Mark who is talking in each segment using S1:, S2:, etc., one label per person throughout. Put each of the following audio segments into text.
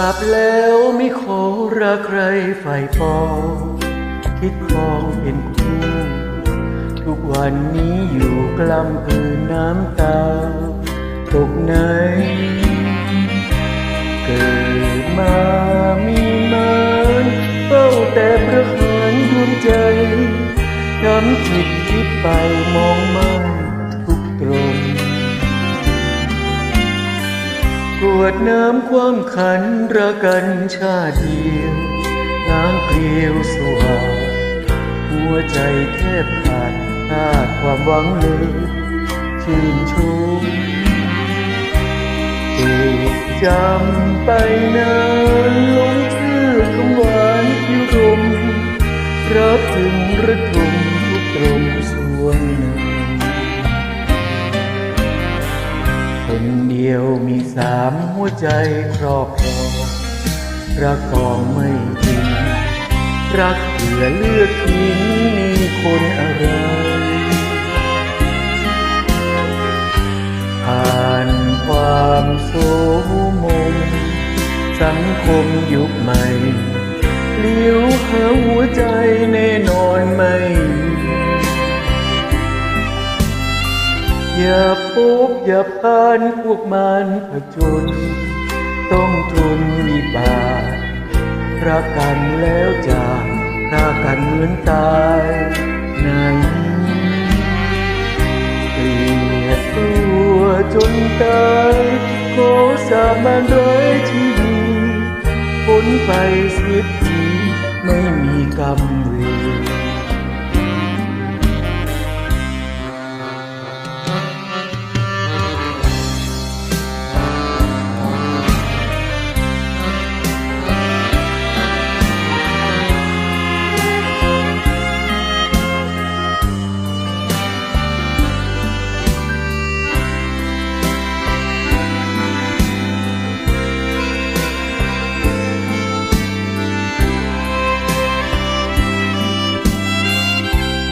S1: าบแล้วไม่ขอรักใครฝ่ายฟองคิดครองเป็นคู่ทุกวันนี้อยู่กล้ำกลืนน้ำตา ตกไหน เกิดมามีมันเฝ้าแต่ประหารดวงใจทำจิตคิดไปมองไม่ กรวดน้ำความขันระกันชาเดียวล้างเกลียวสว่างหัวใจแทบขาดขาดความหวังเลยชื่นชมเจ็บจำไปนาน สามหัวใจครอบครองรักกองไม่จริง รักเผื่อเลือกทิ้งมีคนอะไรผ่านความโสมม สังคมยุคใหม่เลี้ยวหาหัวใจแน่นอน อย่าพานพวกมันผจญต้องทนวิบากรักกันแล้วจากฆ่ากันเหมือนตายในเกลียดตัวจนตายขอสามัญร้ายชีวิตผลไปเสียทีไม่มีกรรมเวร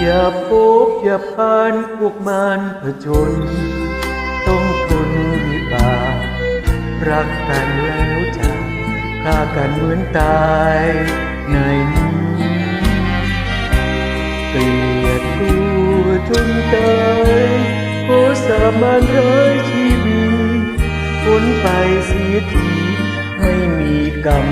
S1: อย่าพบอย่าพานพวกมันผจญต้องทนวิบากรักกันแล้วจากฆ่ากันเหมือนตายในนี้เกลียดตัวจนตายโอสามานร้ายชีวิตผลไปเสียทีไม่มีกรรม